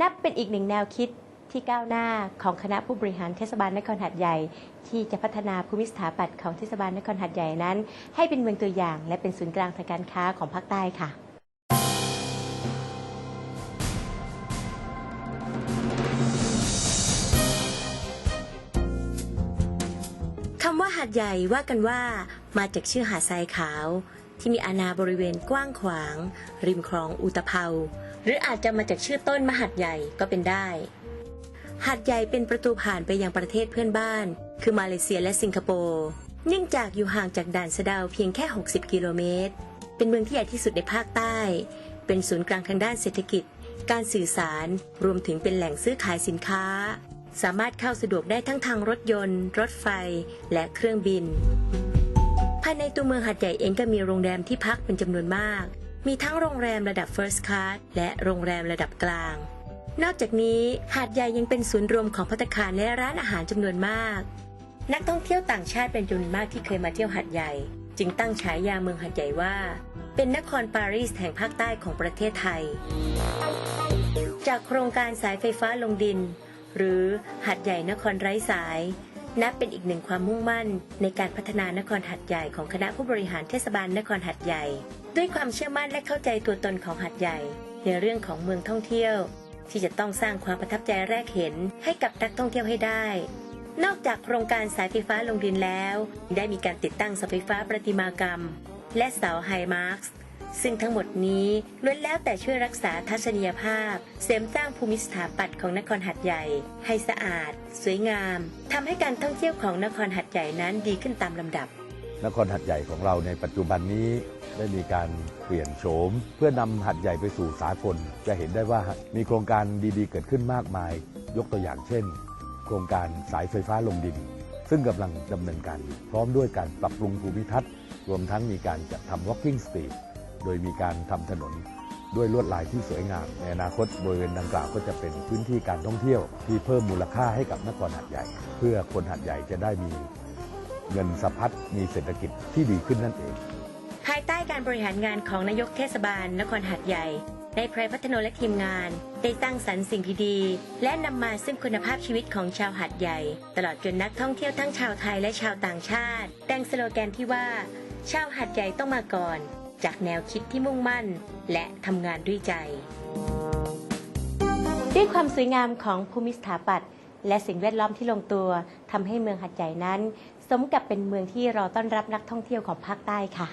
นับเป็นอีกหนึ่งแนวคิดที่ก้าวหน้าของคณะผู้บริหารเทศบาลนครหัดใหญ่ ที่จะพัฒนาภูมิสถาปัตย์ของเทศบาลนครหัดใหญ่นั้น ให้เป็นเมืองตัวอย่าง และเป็นศูนย์กลางทางการค้าของภาคใต้ค่ะคำว่าหาดใหญ่ว่ากันว่ามาจากชื่อหาดทรายขาว ที่มีอาณาบริเวณกว้างขวาง ริมคลองอุตภเปา หรืออาจจะมาจากชื่อต้นมหัดใหญ่ก็เป็นได้หาดใหญ่เป็นประตูผ่านไปยังประเทศเพื่อนบ้าน คือมาเลเซียและสิงคโปร์เนื่องจากอยู่ห่างจากด่านสะเดาวเพียงแค่ 60 กิโลเมตร เป็นเมืองที่ใหญ่ที่สุดในภาคใต้ เป็นศูนย์กลางทางด้านเศรษฐกิจ การสื่อสาร รวมถึงเป็นแหล่งซื้อขายสินค้า สามารถเข้าสะดวกได้ทั้งทางรถยนต์ รถไฟ และเครื่องบิน ภายในตัวเมืองหาดใหญ่เองก็มีโรงแรมที่พักเป็นจำนวนมาก มีทั้งโรงแรมระดับ First Class และโรงแรมระดับกลาง นอกจากนี้หาดใหญ่ยังเป็นศูนย์รวมของภัตคารและร้านอาหารจำนวนมาก นักท่องเที่ยวต่างชาติเป็นจำนวนมากที่เคยมาเที่ยวหาดใหญ่ จึงตั้งฉายาเมืองหาดใหญ่ว่า เป็นนครปารีสแห่งภาคใต้ของประเทศไทย จากโครงการสายไฟฟ้าลงดิน หรือหัดใหญ่นครไร้สาย นับเป็นอีกหนึ่งความมุ่งมั่น ในการพัฒนานครหัดใหญ่ของคณะผู้บริหารเทศบาลนครหัดใหญ่ ด้วยความเชื่อมั่นและเข้าใจตัวตนของหัดใหญ่ ในเรื่องของเมืองท่องเที่ยว ที่จะต้องสร้างความประทับใจแรกเห็นให้กับนักท่องเที่ยวให้ได้ นอกจากโครงการสายไฟฟ้าลงดินแล้ว ได้มีการติดตั้งเสาไฟฟ้าประติมากรรม และเสาไฮมาร์ก ซึ่งทั้งหมดนี้ล้วนแล้วแต่ช่วยรักษาทัศนียภาพ เสริมสร้างภูมิสถาปัตย์ของนครหัดใหญ่ ให้สะอาด สวยงามทำให้การท่องเที่ยวของนครหัดใหญ่นั้นดีขึ้นตามลำดับ นครหัดใหญ่ของเราในปัจจุบันนี้ได้มีการเปลี่ยนโฉม เพื่อนำหัดใหญ่ไปสู่สากล จะเห็นได้ว่ามีโครงการดีๆ เกิดขึ้นมากมาย ยกตัวอย่างเช่น โครงการสายไฟฟ้าลงดิน ซึ่งกำลังดำเนินการ พร้อมด้วยการปรับปรุงภูมิทัศน์ รวมทั้งมีการจัดทำ walking street โดยมีการทำถนนด้วยลวดลายที่สวยงาม ในอนาคตบริเวณดังกล่าวก็จะเป็นพื้นที่การท่องเที่ยว ที่เพิ่มมูลค่าให้กับนครหัดใหญ่ เพื่อคนหัดใหญ่จะได้มีเงินสะพัดมีเศรษฐกิจที่ดีขึ้นนั่นเอง ภายใต้การบริหารงานของนายกเทศบาล นครหัดใหญ่ในายไพรพัฒนและทีมงาน ได้สร้างสรรค์สิ่งดีๆ และนำมาซึ่งคุณภาพชีวิตของชาวหัดใหญ่ ตลอดจนนักท่องเที่ยวทั้งชาวไทยและชาวต่างชาติ แต่งสโลแกนที่ว่า ชาวหัดใหญ่ต้องมาก่อน จากแนวคิดที่มุ่งมั่น และทำงานด้วยใจ ด้วยความสวยงามของภูมิสถาปัตย์และสิ่งแวดล้อมที่ลงตัวทำให้เมืองหัดใหญ่นั้น สมกับเป็นเมืองที่รอต้อนรับนักท่องเที่ยวของภาคใต้ค่ะ